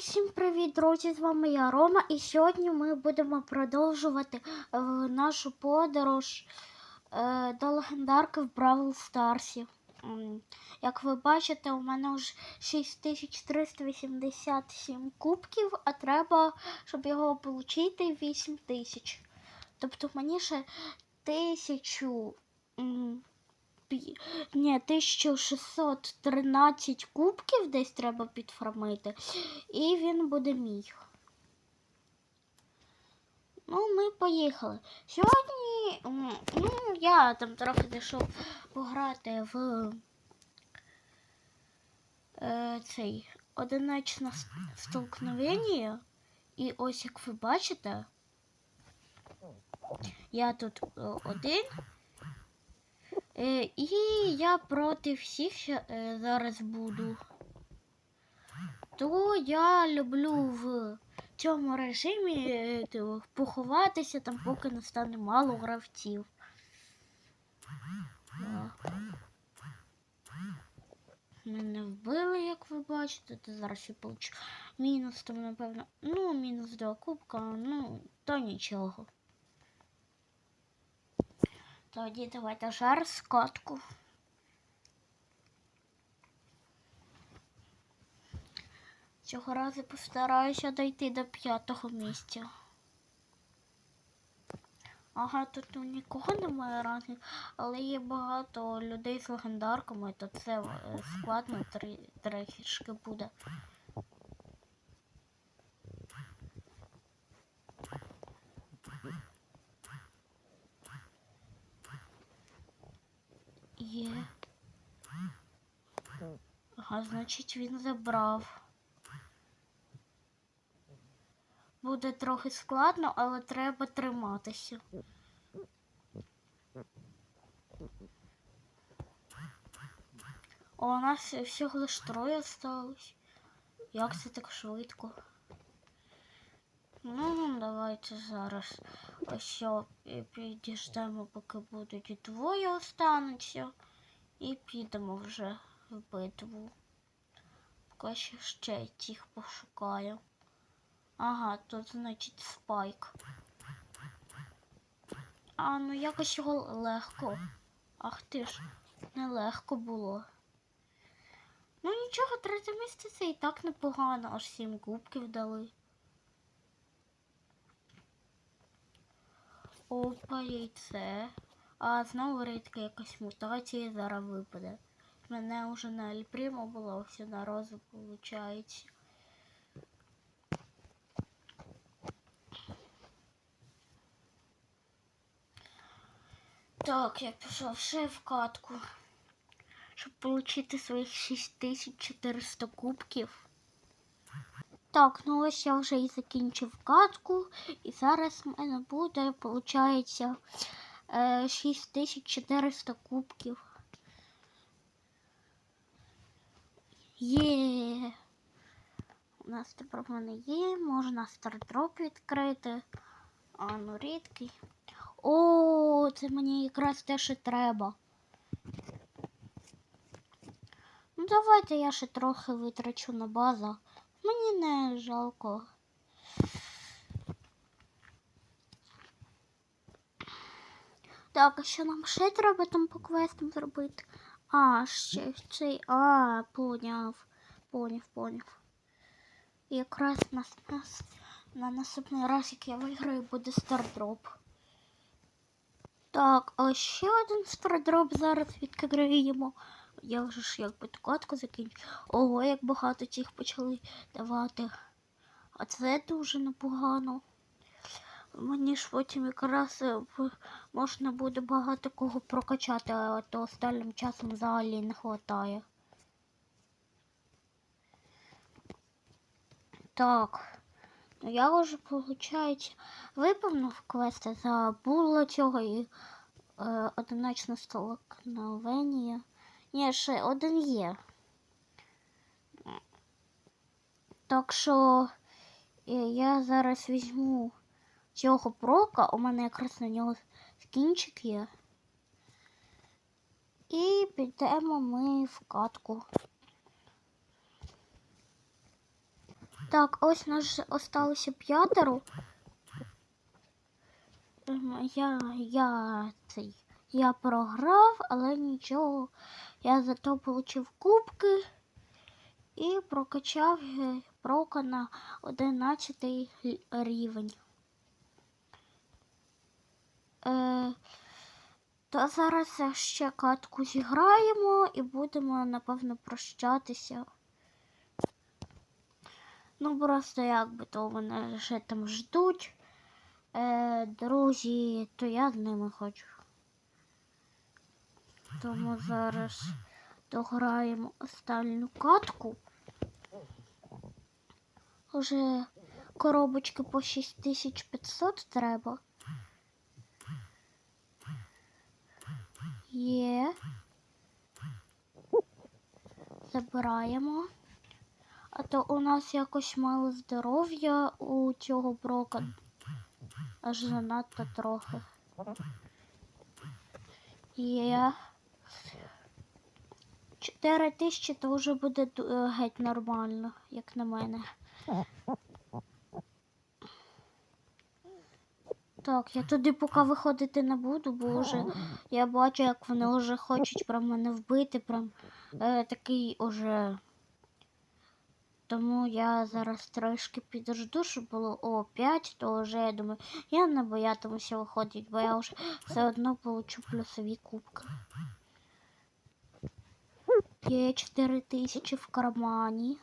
всім привіт, друзі! З вами я Рома, і сьогодні ми будемо продовжувати е, нашу подорож е, до легендарки в Бравл Старсі. Як ви бачите, у мене вже 6387 кубків, а треба, щоб його отримати, 8000. Тобто мені ще тисячу. Ні, 1613 кубків десь треба підфармити. І він буде мій. Ну, ми поїхали. Сьогодні ну, я там трохи зайшов пограти в е, цей одиночне столкновення. І ось як ви бачите, я тут один. Е, і я проти всіх е, зараз буду. То я люблю в цьому режимі е, поховатися там, поки не стане мало гравців. Мене вбили, як ви бачите, то зараз я получу мінус, там, напевно. Ну, мінус два кубка, ну, то нічого. Тоді давайте жар скотку. Цього разу постараюся дойти до п'ятого місця. Ага, тут нікого немає разів, але є багато людей з легендарками, то це е, складно три, трохішки буде. Є. Ага, значить він забрав. Буде трохи складно, але треба триматися. О, у нас всього лиш троє осталось. Як це так швидко? Ну, давайте зараз ось підіждемо, поки будуть двоє остануться. І підемо вже битву. Що ще тих пошукаю. Ага, тут, значить, спайк. А, ну якось його легко. Ах ти ж, нелегко було. Ну нічого, третє місце це і так непогано, аж сім кубків дали. Опа, яйце. А знову рідка якась мутація зараз випаде. Мене вже на Ельпрімо було все на розу виходить. Так, я пішов ще в катку, щоб отримати своїх 6400 кубків. Так, ну ось я вже і закінчив катку, і зараз в мене буде, виходить, 6400 кубків. Є. У нас тепер в мене є, можна стардроп відкрити. А ну рідкий. О, це мені якраз те, що треба. Ну, давайте я ще трохи витрачу на базу. Мені не жалко. Так, а що нам ще треба там по квестам зробити? А, ще цей. А, поняв. Поняв, поняв. Якраз на, на, на наступний раз, як я виграю, буде стардроп. Так, а ще один стардроп зараз відкриємо. Я вже ж якби ту катку закінчу. Ого, як багато цих почали давати. А це дуже непогано. Мені ж потім якраз е, можна буде багато кого прокачати, а то останнім часом взагалі не вистачає. Так. Ну я вже, виходить, виповнив квести за було цього і е, одиночне столкновення. Ні, ще один є. Так що е, я зараз візьму цього прока, у мене якраз на нього скінчик є. І підемо ми в катку. Так, ось нас осталося п'ятеро. Ем, Я, я цей. Я програв, але нічого. Я зато отримав кубки і прокачав е, прока на 11 рівень. Е, то зараз ще катку зіграємо і будемо, напевно, прощатися. Ну, просто якби то мене ще там ждуть. Е, друзі, то я з ними хочу. Тому зараз дограємо останню катку. Уже коробочки по 6500 треба. Є. Забираємо. А то у нас якось мало здоров'я у цього брока. Аж занадто трохи. Є. 4 тисячі то вже буде е, геть нормально, як на мене. Так, я туди поки виходити не буду, бо вже я бачу, як вони вже хочуть прям мене вбити, прям е, такий уже. Тому я зараз трошки підожду, щоб було о 5, то вже я думаю, я не боятимуся виходити, бо я вже все одно получу плюсові кубки. Є 4 тисячі в кармані.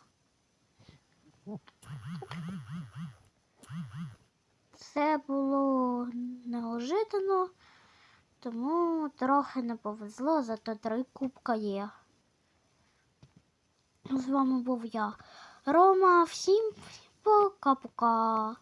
Це було неожиданно, тому трохи не повезло, зато три кубка є. З вами був я, Рома. Всім пока-пока.